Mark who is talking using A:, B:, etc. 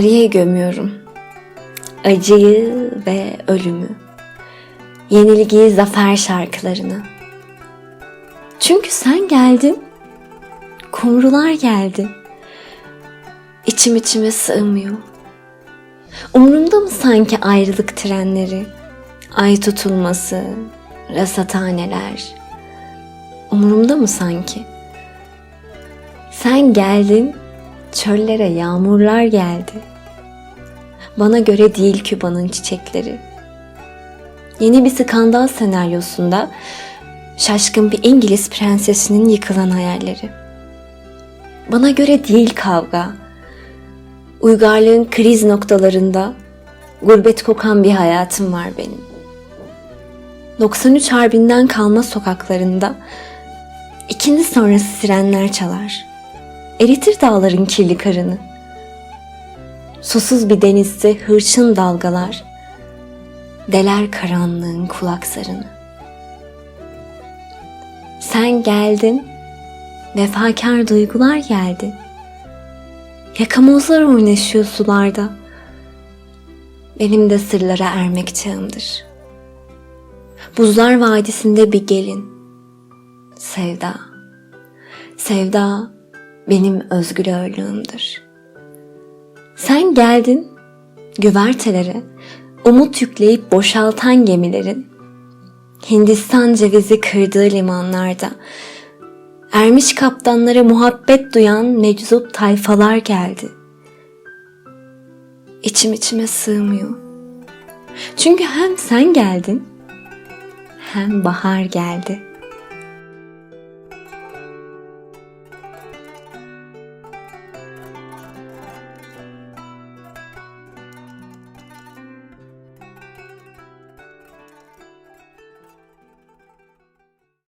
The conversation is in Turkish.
A: Tarihe gömüyorum. Acıyı ve ölümü. Yenilgiyi zafer şarkılarını. Çünkü sen geldin. Kumrular geldi. İçim içime sığmıyor. Umurumda mı sanki ayrılık trenleri? Ay tutulması, rasathaneler. Umurumda mı sanki? Sen geldin, çöllere yağmurlar geldi. Bana göre değil Küba'nın çiçekleri. Yeni bir skandal senaryosunda şaşkın bir İngiliz prensesinin yıkılan hayalleri. Bana göre değil kavga. Uygarlığın kriz noktalarında gurbet kokan bir hayatım var benim. 93 Harbi'nden kalma sokaklarında ikindi sonrası sirenler çalar. Eritir dağların kirli karını. Susuz bir denizde hırçın dalgalar deler karanlığın kulak zarını. Sen geldin, vefakar duygular geldi. Yakamozlar oynaşıyor sularda. Benim de sırlara ermek çağımdır. Buzlar vadisinde bir gelin. Sevda. Sevda benim özgür ağırlığımdır. Sen geldin, güvertelere umut yükleyip boşaltan gemilerin, Hindistan cevizi kırdığı limanlarda, ermiş kaptanlara muhabbet duyan meczup tayfalar geldi. İçim içime sığmıyor. Çünkü hem sen geldin, hem bahar geldi.''